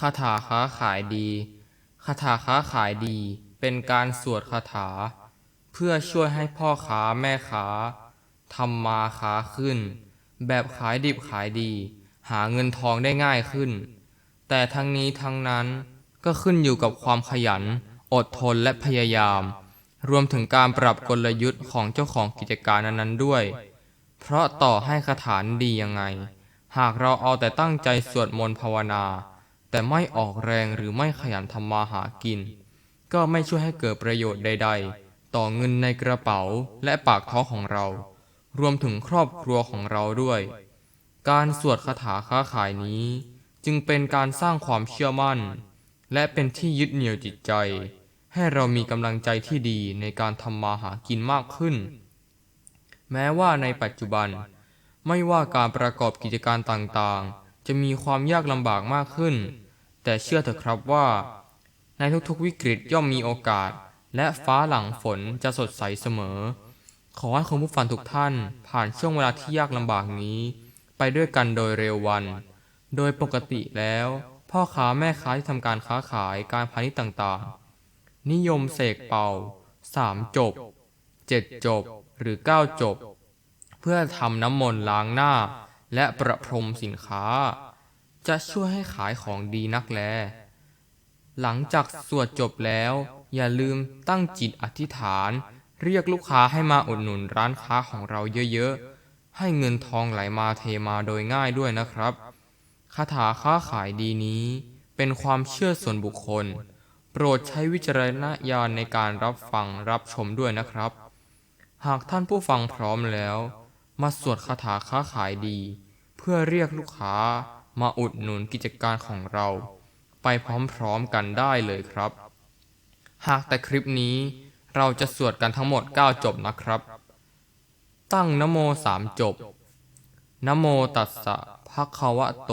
คาถาค้าขายดี คาถาค้าขายดีเป็นการสวดคาถา เพื่อช่วยให้พ่อค้าแม่ค้าทำมาค้าขึ้น แบบขายดิบขายดี หาเงินทองได้ง่ายขึ้น แต่ทั้งนี้ทั้งนั้นก็ขึ้นอยู่กับความขยัน อดทนและพยายาม รวมถึงการปรับกลยุทธ์ของเจ้าของกิจการนั้นๆด้วย เพราะต่อให้คาถานดียังไง หากเราเอาแต่ตั้งใจสวดมนต์ภาวนา แต่ไม่ออกแรงหรือไม่ขยันทำมาหากิน ก็ไม่ช่วยให้เกิดประโยชน์ใด ๆ ต่อเงินในกระเป๋าและปากท้องของเรา รวมถึงครอบครัวของเราด้วย การสวดคาถาค้าขายนี้ จึงเป็นการสร้างความเชื่อมั่น และเป็นที่ยึดเหนี่ยวจิตใจ ให้เรามีกำลังใจที่ดีในการทำมาหากินมากขึ้น แม้ว่าในปัจจุบัน ไม่ว่าการประกอบกิจการต่างๆ จะมีความยากลำบากมากขึ้น แต่เชื่อเถอะครับว่า ในทุกๆวิกฤตย่อมมีโอกาส และฟ้าหลังฝนจะสดใสเสมอ ขอให้คุณผู้ฟังทุกท่านผ่านช่วงเวลาที่ยากลำบากนี้ ไปด้วยกันโดยเร็ววัน โดยปกติแล้ว พ่อค้าแม่ค้าที่ทำการค้าขายการพาณิชย์ต่างๆ นิยมเสกเป่าสามจบเจ็ดจบหรือเก้าจบ เพื่อทำน้ำมนต์ล้างหน้าและประพรมสินค้า จะช่วยให้ขายของดีนักแล หลังจากสวดจบแล้ว อย่าลืมตั้งจิตอธิษฐาน เรียกลูกค้าให้มาอุดหนุนร้านค้าของเราเยอะๆ ให้เงินทองไหลมาเทมาโดยง่ายด้วยนะครับคาถาค้าขายดีนี้ เป็นความเชื่อส่วนบุคคล โปรดใช้วิจารณญาณในการรับฟังรับชมด้วยนะครับ หากท่านผู้ฟังพร้อมแล้ว มาสวดคาถาค้าขายดี เพื่อเรียกลูกค้า มาอุดหนุนกิจการของเรา ไปพร้อมๆกันได้เลยครับ หากแต่คลิปนี้เราจะสวดกันทั้งหมด 9 จบนะครับ ตั้งนโมสามจบนโมตัสสะภะคะวะโต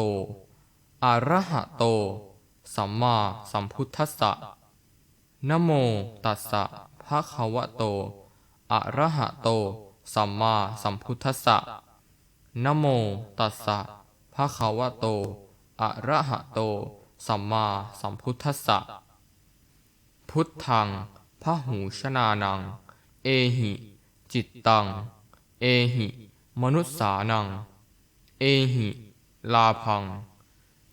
อะระหะโต สัมมาสัมพุทธัสสะนโมตัสสะภะคะวะโต อะระหะโต สัมมาสัมพุทธัสสะนโมตัสสะ ภะคะวะโต อะระหะโต สัมมาสัมพุทธัสสะ พุทธังพระหูชนานัง เอหิ จิตตัง เอหิ มนุษสานัง เอหิ ลาพัง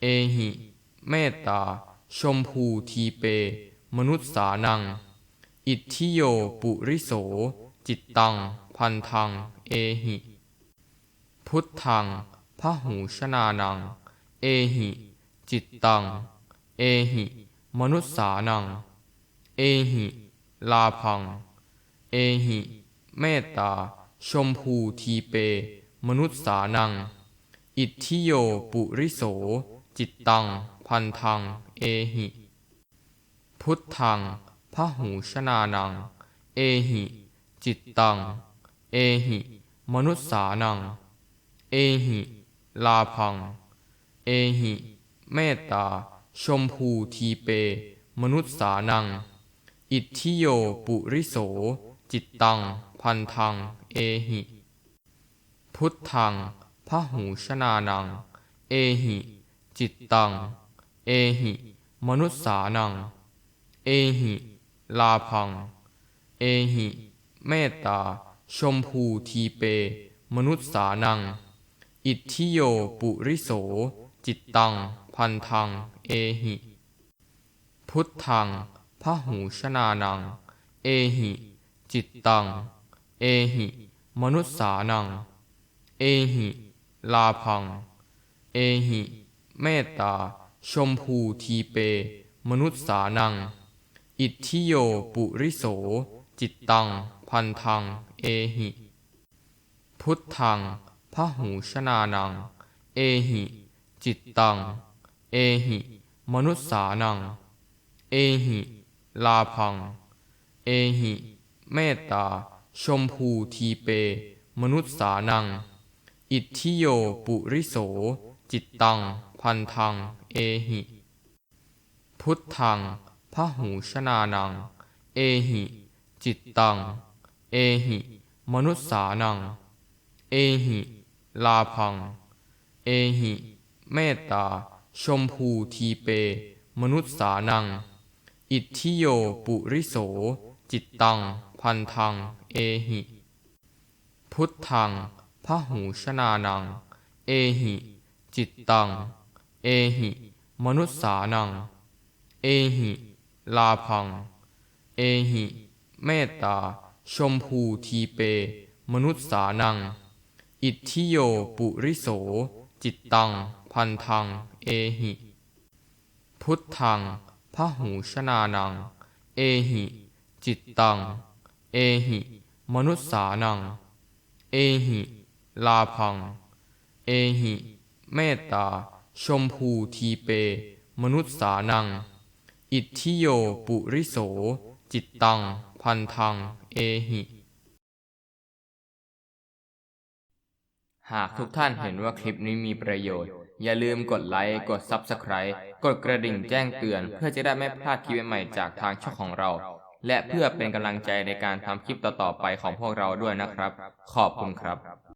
เอหิ เมตตา ชมพูทีเป มนุษสานัง อิทธิโยปุริโส จิตตัง พันธัง เอหิ พุทธังะหูชนานัง เอหิ จิตตัง เอหิ มนุษสานัง เอหิ ลาพัง เอหิ เมตตา ชมพูทีเป มนุษสานัง อิทธิโยปุริโส จิตตัง พันธัง เอหิ พุทธังพระหูชนานัง เอหิ จิตตัง เอหิ มนุษสานัง เอหิ ลาพัง เอหิ เมตตา ชมพูทีเป มนุษสานัง อิทธิโยปุริโส จิตตัง พันธัง เอหิ พุทธังพระหูชนานัง เอหิ จิตตัง เอหิ มนุษสานัง เอหิ ลาพัง เอหิ เมตตา ชมพูทีเป มนุษสานัง อิทธิโยปุริโส จิตตัง พันธัง เอหิ พุทธังพระหูชนานัง เอหิ จิตตัง เอหิ มนุษสานัง เอหิ ลาพัง เอหิ เมตตา ชมพูทีเป มนุษสานัง อิทธิโยปุริโส จิตตัง พันธัง เอหิ พุทธัง พระหูชนานัง เอหิ จิตตัง เอหิ มนุษสานัง เอหิ ลาพัง เอหิ เมตตา ชมพูทีเป มนุษสานัง อิทธิโยปุริโส จิตตัง พันธัง เอหิ พุทธังพระหูชนานัง เอหิ จิตตัง เอหิ มนุษสานัง เอหิ ลาพัง เอหิ เมตตา ชมพูทีเป มนุษย์สานัง อิทธิโยปุริโส จิตตัง พันธัง เอหิ พุทธังพหูชนานัง เอหิ จิตตัง เอหิ มนุษย์สานัง เอหิ ลาพัง เอหิ เมตตา ชมพูทีเป มนุษย์สานัง อิทธิโยปุริโส จิตตัง พันธัง เอหิ พุทธังพหูชนานัง เอหิ จิตตัง เอหิ มนุษย์สานัง เอหิ ลาพัง เอหิ เมตตา ชมพูทีเป มนุษย์สานัง อิทธิโยปุริโส จิตตัง พันธัง เอหิ หากทุกท่านเห็นว่าคลิปนี้มีประโยชน์ อย่าลืมกดไลค์ กด Subscribe กดกระดิ่งแจ้งเตือน เพื่อจะได้ไม่พลาดคลิปใหม่จากทางช่องของเรา และเพื่อเป็นกำลังใจในการทำคลิปต่อๆไปของพวกเราด้วยนะครับ ขอบคุณครับ